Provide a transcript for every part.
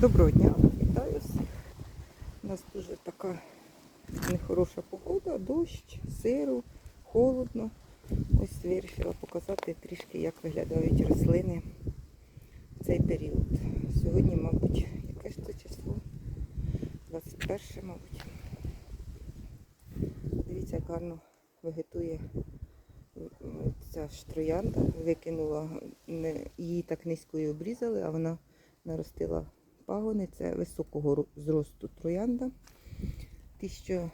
Доброго дня, вітаю. У нас дуже така нехороша погода, дощ, сиру, холодно. Ось вирішила показати трішки, як виглядають рослини в цей період. Сьогодні, мабуть, яке ж це число? 21, мабуть. Дивіться, як гарно вегетує ця ж. Викинула, її так низько і обрізали, а вона наростила пагони. Це високого зросту троянда. Ті, що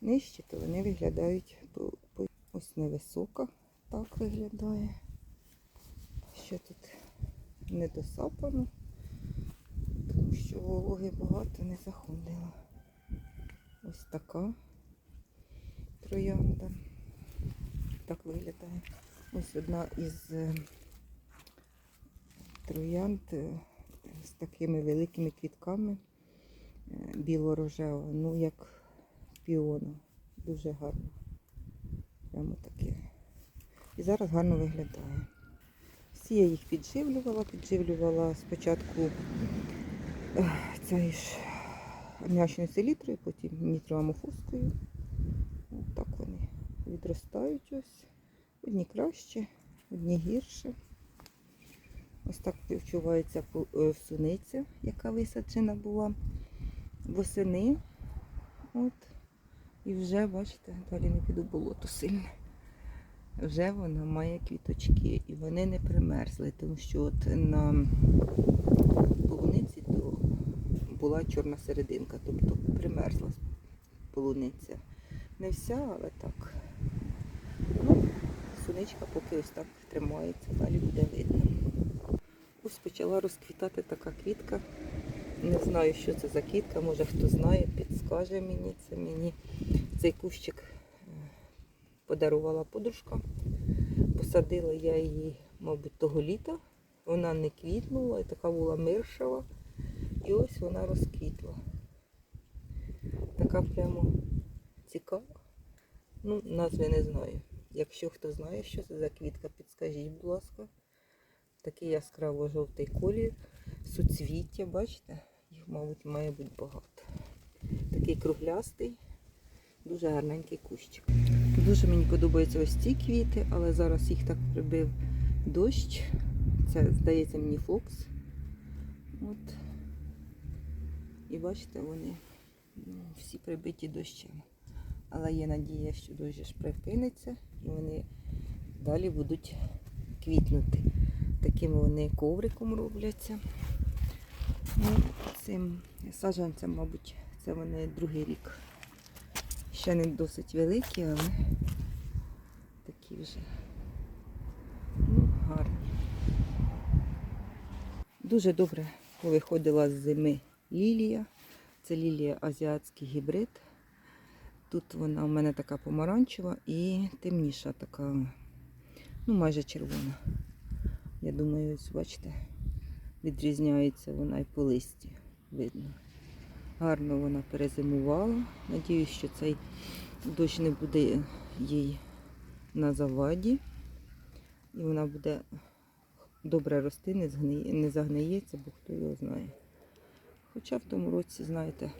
нижчі, то вони виглядають ось невисока. Так виглядає. Ще тут не досапано, тому що вологи багато не заходило. Ось така троянда. Так виглядає. Ось одна із е, троянд е, такими великими квітками е, біло-рожева, ну як піона. Дуже гарно. Прямо таке. І зараз гарно виглядає. Всі я їх підживлювала, підживлювала спочатку е, цією ж ам'ячною селітрою, потім нітроамофоскою. Ось так вони відростають ось. Одні краще, одні гірше. Ось так відчувається е, суниця, яка висаджена була восени. От. І вже, бачите, далі не піду болото сильне. Вже вона має квіточки і вони не примерзли, тому що от на полуниці то була чорна серединка, тобто примерзла полуниця. Не вся, але так. Ну, Сонечка поки ось так тримається, далі буде видно. Ось почала розквітати така квітка. Не знаю, що це за квітка, може хто знає, підскаже мені. Це мені цей кущик е, подарувала подружка. Посадила я її, мабуть, того літа. Вона не квітнула, і така була миршава. І ось вона розквітла. Така прямо цікава. Ну, назви не знаю. Якщо хто знає, що це за квітка, підскажіть, будь ласка. Такий яскраво-жовтий колір. Суцвіття, бачите? Їх, мабуть, має бути багато. Такий круглястий, дуже гарненький кущик. Дуже мені подобаються ось ці квіти, але зараз їх так прибив дощ. Це, здається, мені фокс. От. І бачите, вони ну, всі прибиті дощем. Але є надія, що дощ припиниться і вони далі будуть квітнути. Таким вони ковриком робляться. Ну, цим саджанцям, мабуть, це вони другий рік. Ще не досить великі, але такі вже ну, гарні. Дуже добре повиходила з зими лілія. Це лілія азіатський гібрид. Тут вона у мене така помаранчева і темніша така, ну майже червона. Я думаю, ось бачите, відрізняється вона і по листі видно. Гарно вона перезимувала. Надіюсь, що цей дощ не буде їй на заваді. І вона буде добре рости, не, згниє, не загниється, бо хто його знає. Хоча в тому році, знаєте,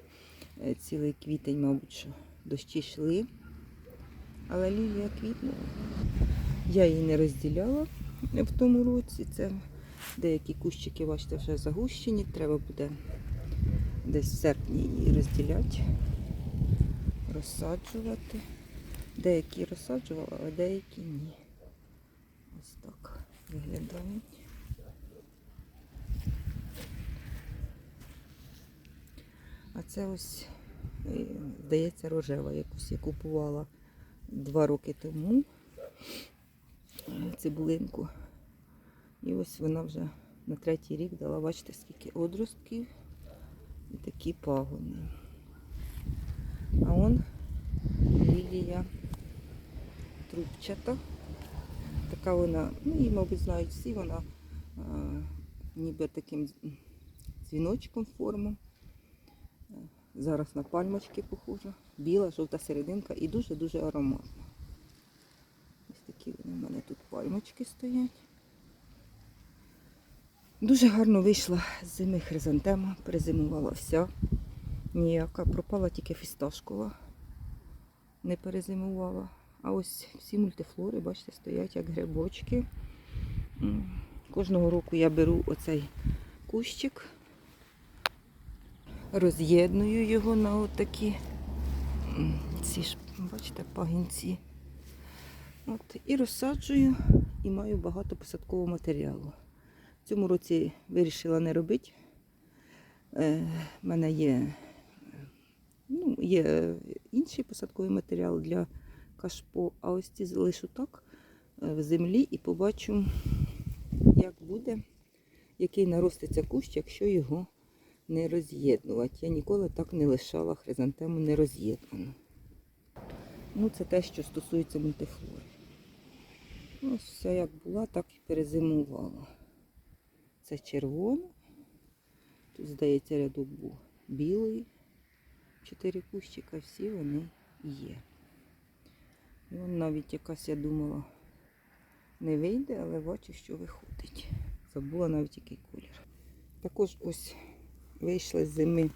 е, цілий квітень, мабуть, що дощі йшли. Але лілія квітнула. Я її не розділяла в тому році. Це деякі кущики, бачите, вже загущені. Треба буде десь в серпні її розділяти, розсаджувати. Деякі розсаджувала, а деякі ні. Ось так виглядають. А це ось, е, здається, рожева, якусь я купувала два роки тому цибулинку. І ось вона вже на третій рік дала, бачите, скільки одростків і такі пагони. А он лілія трубчата. Така вона, ну її, мабуть, знають всі, вона а, ніби таким дзвіночком форму. Зараз на пальмочки похожа. Біла, жовта серединка і дуже-дуже ароматна. Такі в мене тут пальмочки стоять. Дуже гарно вийшла з зими хризантема, перезимувала вся. Ніяка, пропала тільки фісташкова, не перезимувала. А ось всі мультифлори, бачите, стоять як грибочки. Кожного року я беру оцей кущик, роз'єдную його на отакі ці ж, бачите, пагінці. От, і розсаджую, і маю багато посадкового матеріалу. Цьому році вирішила не робити. Е, мене є, ну, є інший посадковий матеріал для кашпо, а ось ці залишу так е, в землі і побачу, як буде, який нароститься кущ, якщо його не роз'єднувати. Я ніколи так не лишала хризантему не роз'єднану. Ну, це те, що стосується мультифлори. Ось все як була, так і перезимувала. Це червона. Тут, здається, рядок був білий. Чотири кущика, всі вони є. І вон навіть якась, я думала, не вийде, але бачу, що виходить. Забула навіть який колір. Також ось вийшла з зими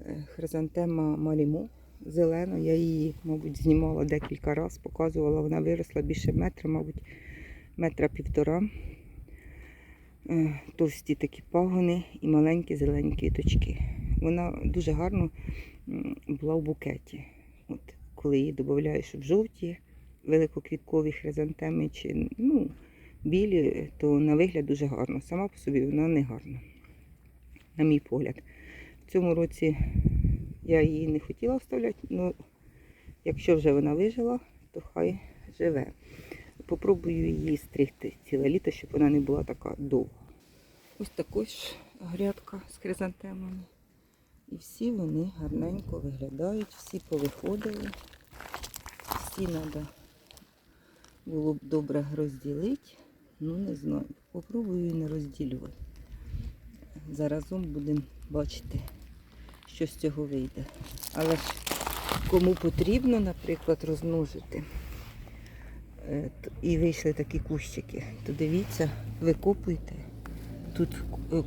е, хризантема Марімо зелена. Я її, мабуть, знімала декілька разів, показувала. Вона виросла більше метра, мабуть, метра півтора. Е, Товсті такі пагони і маленькі зелені квіточки. Вона дуже гарно була в букеті. От, коли її додаєш в жовті, великоквіткові хризантеми чи ну, білі, то на вигляд дуже гарно. Сама по собі вона не гарна, на мій погляд. В цьому році я її не хотіла вставляти, але якщо вже вона вижила, то хай живе. Попробую її стригти ціле літо, щоб вона не була така довга. Ось також грядка з хризантемами. І всі вони гарненько виглядають, всі повиходили. Всі треба було б добре розділити. Ну не знаю. Попробую не розділювати. Заразом будемо бачити, що з цього вийде. Але ж кому потрібно, наприклад, розмножити е, і вийшли такі кущики, то дивіться, викопуйте. Тут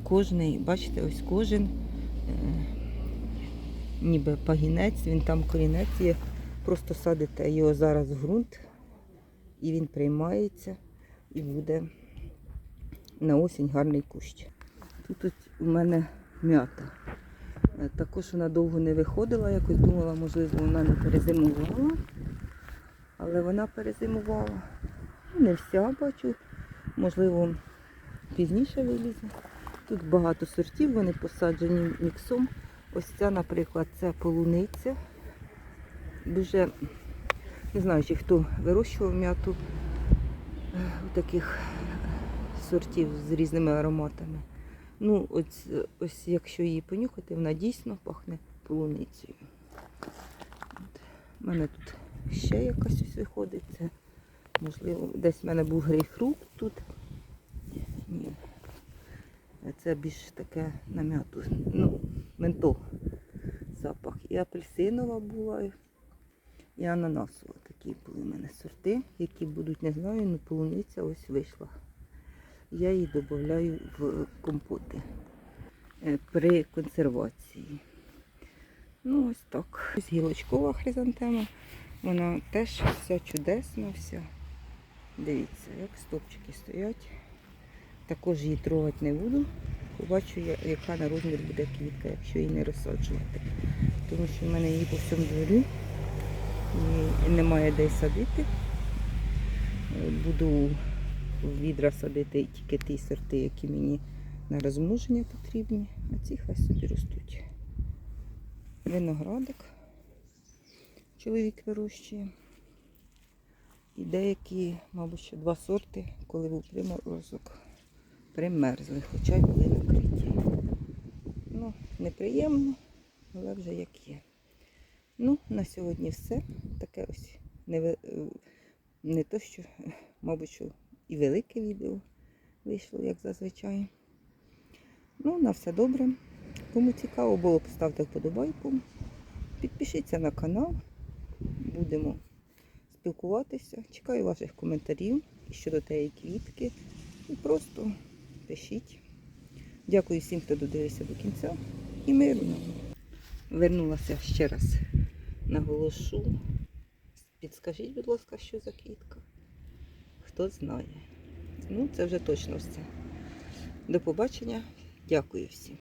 кожний, бачите, ось кожен е, ніби пагінець, він там корінець є. Просто садите його зараз в ґрунт, і він приймається і буде на осінь гарний кущ. Тут ось у мене м'ята. Е, Також вона довго не виходила, якось думала, можливо, вона не перезимувала. Але вона перезимувала. Ну, Не вся бачу, можливо, пізніше вилізе. Тут багато сортів, вони посаджені міксом. Ось ця, наприклад, це полуниця. Дуже, не знаю, чи хто вирощував м'яту е, таких сортів з різними ароматами. Ну, ось, ось якщо її понюхати, вона дійсно пахне полуницею. У мене тут ще якась ось виходить. Це, можливо, десь в мене був грейпфрут тут. Ні. Це більш таке на м'яту. Ну, ментол запах. І апельсинова була, і ананасова. Такі були в мене сорти, які будуть, не знаю, ну полуниця ось вийшла. Я її додаю в компоти е, при консервації. Ну, ось так. Ось гілочкова хризантема. Вона теж вся чудесна, вся. Дивіться, як стопчики стоять. Також її трогати не буду. Побачу, яка на розмір буде квітка, якщо її не розсаджувати. Тому що в мене її по всьому дворі і немає де садити. Буду в відра садити тільки ті сорти, які мені на розмноження потрібні, а ці хай собі ростуть. Виноградик чоловік вирощує. І деякі, мабуть, ще два сорти, коли був приморозок, примерзли, хоча й були накриті. Ну, неприємно, але вже як є. Ну, на сьогодні все. Таке ось не, не то, що, мабуть, що і велике відео вийшло, як зазвичай. Ну, на все добре. Кому цікаво було, поставте вподобайку. Підпишіться на канал. Будемо спілкуватися. Чекаю ваших коментарів щодо тієї квітки. І просто пишіть. Дякую всім, хто додивився до кінця. І миру нам. Вернулася ще раз. Наголошу. Підскажіть, будь ласка, що за квітка? Хто знає. Ну, це вже точно все. До побачення. Дякую всім.